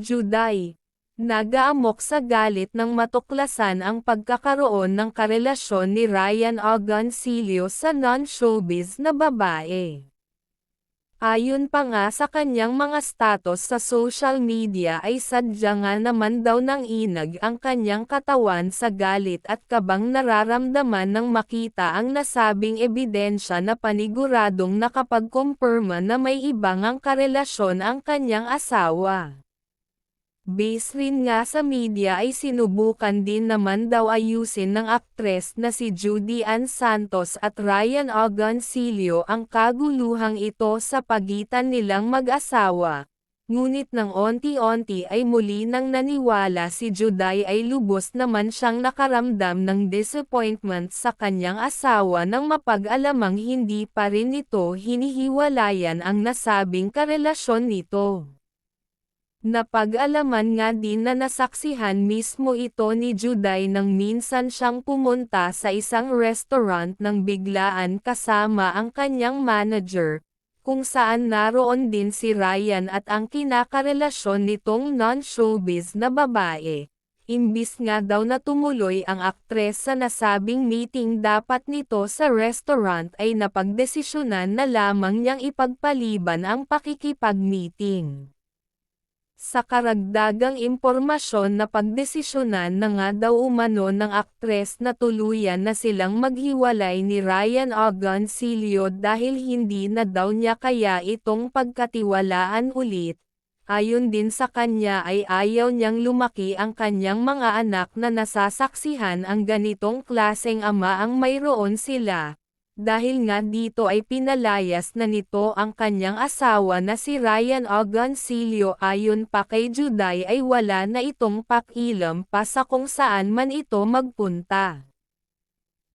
Juday. Nagaamok sa galit ng matuklasan ang pagkakaroon ng karelasyon ni Ryan Ogoncillo sa non-showbiz na babae. Ayon pa nga sa kanyang mga status sa social media ay sadya nga naman daw ng inag ang kanyang katawan sa galit at kabang nararamdaman nang makita ang nasabing ebidensya na paniguradong nakapagkumpirma na may ibang ang karelasyon ang kanyang asawa. Base rin nga sa media ay sinubukan din naman daw ayusin ng aktres na si Judy Ann Santos at Ryan Agoncillo ang kaguluhang ito sa pagitan nilang mag-asawa. Ngunit nang onti-onti ay muli nang naniwala si Juday ay lubos naman siyang nakaramdam ng disappointment sa kanyang asawa nang mapag-alamang hindi pa rin ito hinihiwalayan ang nasabing karelasyon nito. Napag-alaman nga din na nasaksihan mismo ito ni Juday nang minsan siyang pumunta sa isang restaurant ng biglaan kasama ang kanyang manager, kung saan naroon din si Ryan at ang kinakarelasyon nitong non-showbiz na babae. Imbis nga daw na tumuloy ang aktres sa nasabing meeting dapat nito sa restaurant ay napagdesisyonan na lamang niyang ipagpaliban ang pakikipag-meeting. Sa karagdagang impormasyon na pagdesisyonan na nga daw umano ng aktres na tuluyan na silang maghiwalay ni Ryan Agoncillo dahil hindi na daw niya kaya itong pagkatiwalaan ulit. Ayon din sa kanya ay ayaw niyang lumaki ang kanyang mga anak na nasasaksihan ang ganitong klaseng ama ang mayroon sila. Dahil nga dito ay pinalayas na nito ang kanyang asawa na si Ryan Agoncillo ayon pa kay Juday ay wala na itong pakilam pa sa kung saan man ito magpunta.